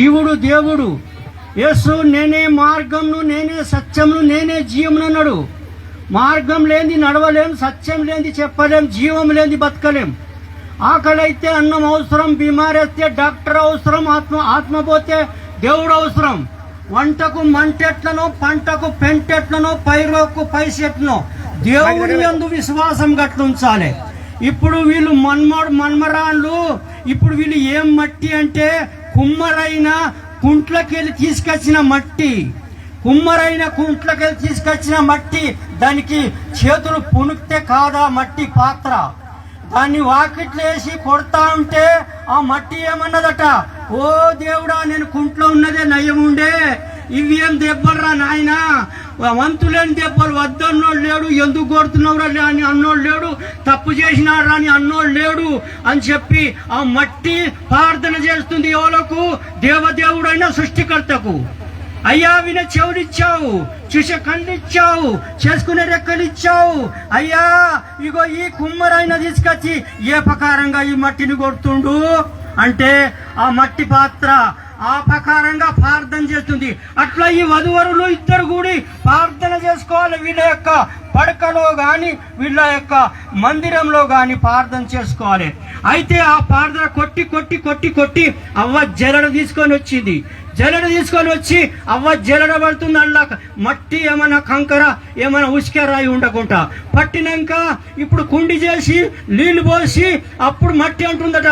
జీవుడు దేవుడు. యేసు నేనే మార్గంను నేనే సత్యమును నేనే జీవమును అన్నాడు. మార్గం లేని నడవలేం సత్యం లేని చెప్పలేం జీవం లేని బతకలేం. ఆకలి అయితే అన్నం అవసరం బీమారేస్తే డాక్టర్ అవసరం ఆత్మ ఆత్మ పోతే దేవుడు అవసరం. వంటకు మంటెట్లనో పంటకు పెంటెట్లనో పైరోకు పైసెట్లనో దేవుడి యందు విశ్వాసం గట్లుంచాలి. ఇప్పుడు వీళ్ళు మన్మడు మన్మరాన్లు ఇప్పుడు వీళ్ళు ఏం మట్టి అంటే కుమ్మరైన కుంట్లకెళ్ళి తీసుకొచ్చిన మట్టి కుమ్మరైన కుంట్లకెళ్ళి తీసుకొచ్చిన మట్టి దానికి చేతులు పుణుక్తే కాదా మట్టి పాత్ర. దాన్ని వాకిట్లు వేసి కొడతా ఉంటే ఆ మట్టి ఏమన్నదట? ఓ దేవుడా నేను కుంట్లో ఉన్నదే నయం ఉండే. ఇవి ఏం దెబ్బలురా నాయన వంతులేని దెబ్బలు? వద్దన్నోడు లేడు. ఎందుకు కొడుతున్నావురా అని అన్నోడు లేడు. తప్పు చేసినాడు అని అన్నోడు లేడు అని చెప్పి ఆ మట్టి ప్రార్థన చేస్తుంది ఎవలకు? దేవదేవుడైన సృష్టికర్తకు. అయ్యా విన చెవులిచ్చావు చూసే కళ్ళిచ్చావు చేసుకునే రెక్కలిచ్చావు. అయ్యా ఇగో ఈ కుమ్మరైన తీసుకొచ్చి ఏ ప్రకారంగా ఈ మట్టిని కొడుతుండు? అంటే ఆ మట్టి పాత్ర ఆ ప్రకారంగా ప్రార్థన చేస్తుంది. అట్లా ఈ వధువరులు ఇద్దరు కూడి ప్రార్థన చేసుకోవాలి. వీళ్ళ యొక్క పడకలో కానీ వీళ్ళ యొక్క మందిరంలో కానీ ప్రార్థన చేసుకోవాలి. అయితే ఆ ప్రార్థన కొట్టి కొట్టి కొట్టి కొట్టి అవ్వ జలడు తీసుకొని వచ్చింది. జలడు తీసుకొని వచ్చి అవ్వ జలడ పడుతుంది. అలా మట్టి ఏమైనా కంకర ఏమైనా ఉసికరాయి ఉండకుండా పట్టినాక ఇప్పుడు కుండి చేసి నీళ్ళు పోసి అప్పుడు మట్టి అంటుందట.